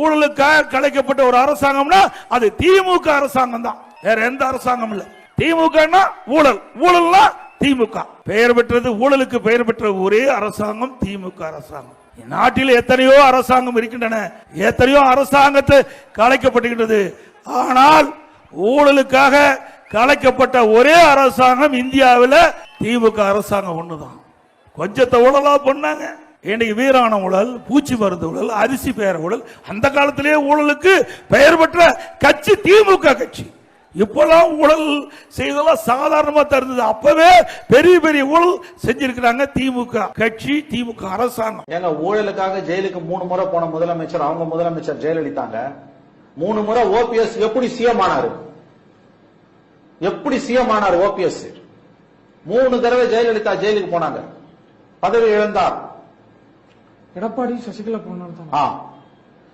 ஊழலுக்காக கலைக்கப்பட்ட ஒரு அரசாங்கம்னா அது திமுக அரசாங்கம் தான். வேற எந்த அரசாங்கம் இல்ல. திமுக ஊழல். ஊழல்னா திமுக. பெயர் பெற்றது ஊழலுக்கு பெயர் பெற்ற ஒரே அரசாங்கம் திமுக அரசாங்கம். நாட்டில் எத்தனையோ அரசாங்கம் இருக்கின்றன. எத்தனையோ அரசாங்கத்தை கலைக்கப்பட்டுகின்றது. ஆனால் ஊழலுக்காக கலைக்கப்பட்ட ஒரே அரசாங்கம் இந்தியாவில் திமுக அரசாங்கம் ஒண்ணுதான். கொஞ்சத்தை ஊழலா பண்ணாங்க. இன்னைக்கு வீரான ஊழல் பூச்சி மருந்து ஊழல் அரிசி பெயர் ஊழல் அந்த காலத்திலேயே ஊழலுக்கு பெயர் பெற்ற கட்சி திமுக கட்சி. இப்போல்லாம் ஊழல் செய்ததெல்லாம் சாதாரணமா தருந்தது அப்பவே பெரிய பெரிய ஊழல் செஞ்சிருக்கிறாங்க திமுக கட்சி திமுக அரசாங்கம். ஏங்க ஊழலுக்காக ஜெயிலுக்கு மூணு முறை போன முதலமைச்சர் அவங்க முதலமைச்சர் ஜெயலலிதாங்க. மூணு முறை ஓபிஎஸ் எப்படி சிஎம் ஆனாரு? எப்படி சிஎம் ஆனார் ஓபிஎஸ்? மூணு தடவை ஜெயலலிதா ஜெயிலுக்கு போனாங்க. பதவி இழந்தார். எடப்பாடி சசிகலா போனார் தான். ஆ.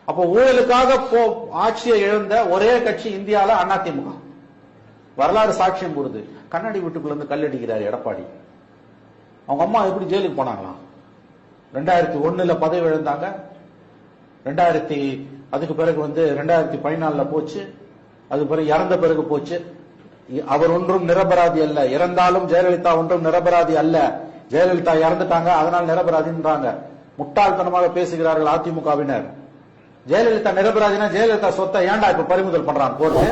அப்ப ஊழலுக்காக போ ஆட்சியை இழந்த ஒரே கட்சி இந்தியால அதிமுக. வரலாறு சாட்சியம் கூறுது கண்ணாடி வீட்டுக்குள்ள இருந்து கல்லடிக்கிறார் எடப்பாடி. அவங்க அம்மா எப்படி ஜெயிலுக்கு போனாங்களாம் ரெண்டாயிரத்தி ஒண்ணுல பதவி இழந்தாங்க. ரெண்டாயிரத்தி அதுக்கு பிறகு வந்து ரெண்டாயிரத்தி பதினாலுல போச்சு. அதுக்கு பிறகு இறந்த பிறகு போச்சு. அவர் ஒன்றும் நிரபராதி அல்ல. இறந்தாலும் ஜெயலலிதா ஒன்றும் நிரபராதி அல்ல. ஜெயலலிதா இறந்துட்டாங்க அதனால் நிரபராதின்றாங்க. முட்டாள்தனமாக பேசுகிறார்கள் அதிமுகவினர். ஜெயலலிதா நிரபராதினா ஜெயலலிதா சொத்தை ஏன்டா இப்ப பறிமுதல் பண்றான்? கோர்ட்டு